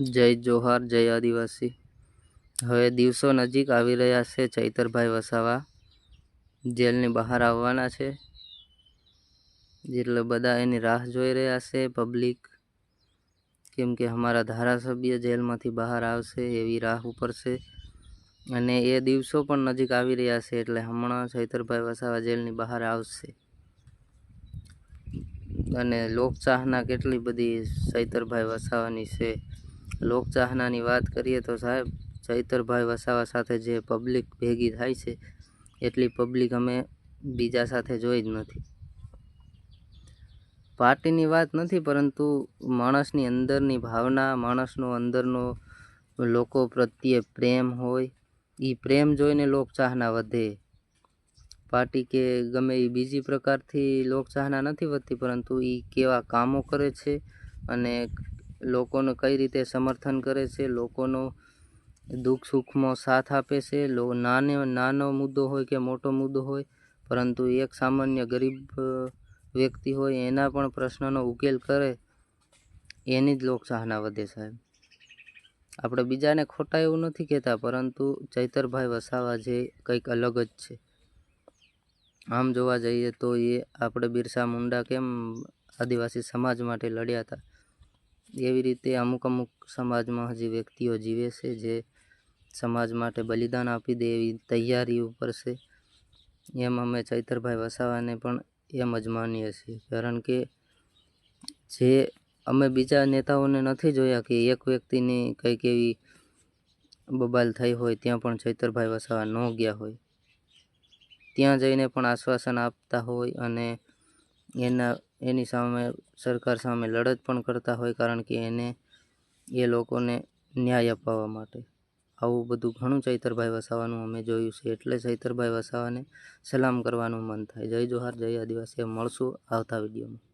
જય જોહાર, જય આદિવાસી. હવે દિવસો નજીક આવી રહ્યા છે ચૈતરભાઈ વસાવા. જેલની બહાર આવવાના છે. એટલે બધા એની રાહ જોઈ રહ્યા છે પબ્લિક. કેમ કે અમારા ધારાસભ્ય જેલમાંથી બહાર આવશે એવી રાહ ઉપર છે. અને એ દિવસો પણ નજીક આવી રહ્યા છે એટલે હમણાં ચૈતરભાઈ વસાવા જેલની બહાર આવશે. અને લોકચાહના કેટલી બધી ચૈતરભાઈ વસાવાની છે. લોકચાહનાની વાત કરીએ તો સાહેબ, ચૈતરભાઈ વસાવા સાથે જે પબ્લિક ભેગી થાય છે, એટલી પબ્લિક અમે બીજા સાથે જોઈ જ નથી. પાર્ટીની વાત નથી, પરંતુ માણસની અંદરની ભાવના, માણસનો અંદરનો લોકો પ્રત્યે પ્રેમ હોય એ પ્રેમ જોઈને લોકચાહના વધે. પાર્ટી કે ગમે એ બીજી પ્રકારથી લોકચાહના નથી વધતી, પરંતુ એ કેવા કામો કરે છે અને લોકોને કઈ રીતે સમર્થન કરે છે, લોકોનો દુઃખ સુખમાં સાથ આપે છે નાને, નાનો મુદ્દો હોય કે મોટો મુદ્દો હોય, પરંતુ એક સામાન્ય ગરીબ વ્યક્તિ હોય એના પણ પ્રશ્નનો ઉકેલ કરે, એની જ લોકચાહના વધે સાહેબ. આપણે બીજાને ખોટા એવું નથી કહેતા, પરંતુ ચૈતરભાઈ વસાવા જે કંઈક અલગ જ છે. આમ જોવા જઈએ તો એ આપણે બિરસા મુંડા કેમ આદિવાસી સમાજ માટે લડ્યા હતા? એવી રીતે અમુક અમુક સમાજમાં હજી વ્યક્તિઓ જીવે છે જે સમાજ માટે બલિદાન આપી દે એવી તૈયારી ઉપર છે એમ અમે ચૈતરભાઈ વસાવાને પણ એમ જ માનીએ છીએ. કારણ કે જે અમે બીજા નેતાઓને નથી જોયા કે એક વ્યક્તિની કંઈક એવી બબાલ થઈ હોય ત્યાં પણ ચૈતરભાઈ વસાવા ન ગયા હોય. ત્યાં જઈને પણ આશ્વાસન આપતા હોય અને એના એની સામે સરકાર સામે લડત પણ કરતા હોય કારણ કે એને એ લોકોને ન્યાય અપાવવા માટે. આવું બધું ઘણું ચૈતરભાઈ વસાવાનું અમે જોયું છે. એટલે ચૈતરભાઈ વસાવાને સલામ કરવાનું મન થાય. જય જોહાર, જય આદિવાસી. મળશું આવતા વિડીયોમાં.